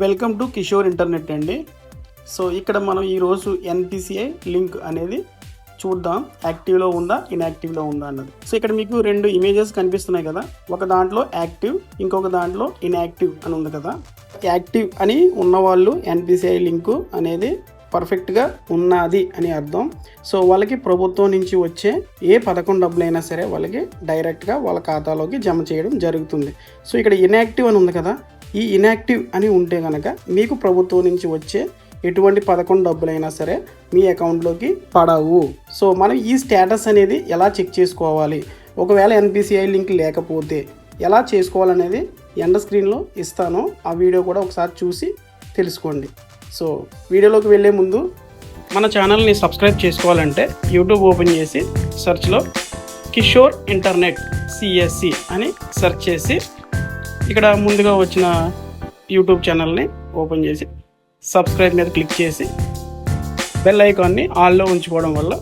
Welcome to Kishore internet అండి. So ఇక్కడ మనం ఈరోజు ఎన్పిసిఐ లింక్ అనేది చూద్దాం. యాక్టివ్లో ఉందా ఇన్యాక్టివ్లో ఉందా అన్నది. సో ఇక్కడ మీకు రెండు ఇమేజెస్ కనిపిస్తున్నాయి కదా. ఒక దాంట్లో యాక్టివ్ ఇంకొక దాంట్లో ఇన్యాక్టివ్ అని ఉంది కదా. యాక్టివ్ అని ఉన్నవాళ్ళు ఎన్పిసిఐ లింకు అనేది పర్ఫెక్ట్గా ఉన్నది అని అర్థం. సో వాళ్ళకి ప్రభుత్వం నుంచి వచ్చే ఏ పథకం డబ్బులైనా సరే వాళ్ళకి డైరెక్ట్గా వాళ్ళ ఖాతాలోకి జమ చేయడం జరుగుతుంది. సో ఇక్కడ ఇన్యాక్టివ్ అని ఉంది కదా? ఈ ఇన్యాక్టివ్ అని ఉంటే కనుక మీకు ప్రభుత్వం నుంచి వచ్చే ఎటువంటి పథకం డబ్బులైనా సరే మీ అకౌంట్లోకి పడవు. సో మనం ఈ స్టేటస్ అనేది ఎలా చెక్ చేసుకోవాలి? ఒకవేళ ఎన్పిసిఐ లింక్ లేకపోతే ఎలా చేసుకోవాలనేది ఎండ స్క్రీన్లో ఇస్తాను ఆ వీడియో కూడా ఒకసారి చూసి తెలుసుకోండి. సో వీడియోలోకి వెళ్ళే ముందు మన ఛానల్ని సబ్స్క్రైబ్ చేసుకోవాలంటే యూట్యూబ్ ఓపెన్ చేసి సెర్చ్లో కిషోర్ ఇంటర్నెట్ సిఎస్సి అని సెర్చ్ చేసి ఇక్కడ ముందుగా వచ్చిన యూట్యూబ్ ఛానల్ని ఓపెన్ చేసి సబ్స్క్రైబ్ మీద క్లిక్ చేసి బెల్ ఐకాన్ని ఆల్లో ఉంచుకోవడం వల్ల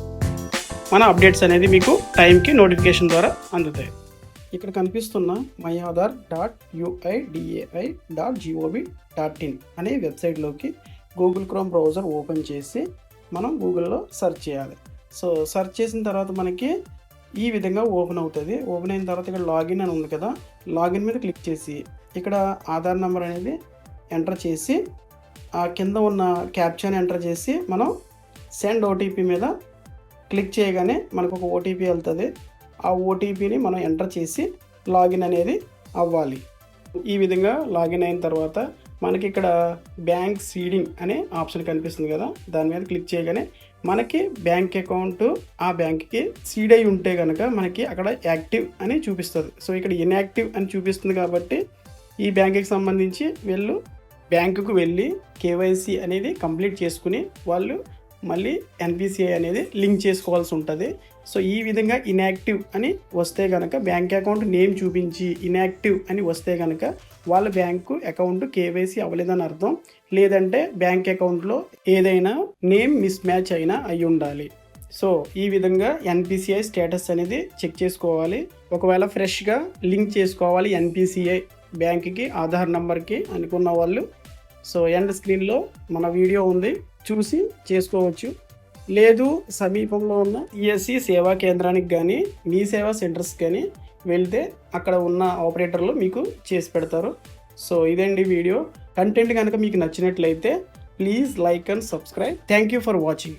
మన అప్డేట్స్ అనేది మీకు టైంకి నోటిఫికేషన్ ద్వారా అందుతాయి. ఇక్కడ కనిపిస్తున్న my Aadhaar dot UIDAI dot GOV dot in అనే వెబ్సైట్లోకి గూగుల్ క్రోమ్ బ్రౌజర్ ఓపెన్ చేసి మనం గూగుల్లో సెర్చ్ చేయాలి. సో సెర్చ్ చేసిన తర్వాత మనకి ఈ విధంగా ఓపెన్ అవుతుంది. ఓపెన్ అయిన తర్వాత ఇక్కడ లాగిన్ అని ఉంది కదా లాగిన్ మీద క్లిక్ చేసి ఇక్కడ ఆధార్ నెంబర్ అనేది ఎంటర్ చేసి ఆ కింద ఉన్న క్యాప్చర్ని ఎంటర్ చేసి మనం సెండ్ ఓటీపీ మీద క్లిక్ చేయగానే మనకు ఒక ఓటీపీ వెళ్తుంది. ఆ ఓటీపీని మనం ఎంటర్ చేసి లాగిన్ అనేది అవ్వాలి. ఈ విధంగా లాగిన్ అయిన తర్వాత మనకి ఇక్కడ బ్యాంక్ సీడింగ్ అనే ఆప్షన్ కనిపిస్తుంది కదా దాని మీద క్లిక్ చేయగానే మనకి బ్యాంక్ అకౌంట్ ఆ బ్యాంక్కి సీడ్ అయి ఉంటే కనుక మనకి అక్కడ యాక్టివ్ అని చూపిస్తుంది. సో ఇక్కడ ఇన్యాక్టివ్ అని చూపిస్తుంది కాబట్టి ఈ బ్యాంక్కి సంబంధించి వీళ్ళు బ్యాంకుకు వెళ్ళి కేవైసీ అనేది కంప్లీట్ చేసుకుని వాళ్ళు మళ్ళీ ఎన్పిసిఐ అనేది లింక్ చేసుకోవాల్సి ఉంటుంది. సో ఈ విధంగా ఇన్యాక్టివ్ అని వస్తే కనుక బ్యాంక్ అకౌంట్ నేమ్ చూపించి ఇన్యాక్టివ్ అని వస్తే కనుక వాళ్ళ బ్యాంకు అకౌంట్ కేవైసీ అవ్వలేదని అర్థం. లేదంటే బ్యాంక్ అకౌంట్లో ఏదైనా నేమ్ మిస్ మ్యాచ్ అయినా అయి ఉండాలి. సో ఈ విధంగా ఎన్పిసిఐ స్టేటస్ అనేది చెక్ చేసుకోవాలి. ఒకవేళ ఫ్రెష్గా లింక్ చేసుకోవాలి ఎన్పిసిఐ బ్యాంక్కి ఆధార్ నెంబర్కి అనుకున్న వాళ్ళు. సో ఎండ్ స్క్రీన్లో మన వీడియో ఉంది. చూసి చేసుకోవచ్చు. లేదు సమీపంలో ఉన్న ఈఎస్సి సేవా కేంద్రానికి కానీ మీ సేవా సెంటర్స్ కానీ వెళ్తే అక్కడ ఉన్న ఆపరేటర్లు మీకు చేసి పెడతారు. సో ఇదండి వీడియో. కంటెంట్ కనుక మీకు నచ్చినట్లయితే please like and subscribe. Thank you for watching.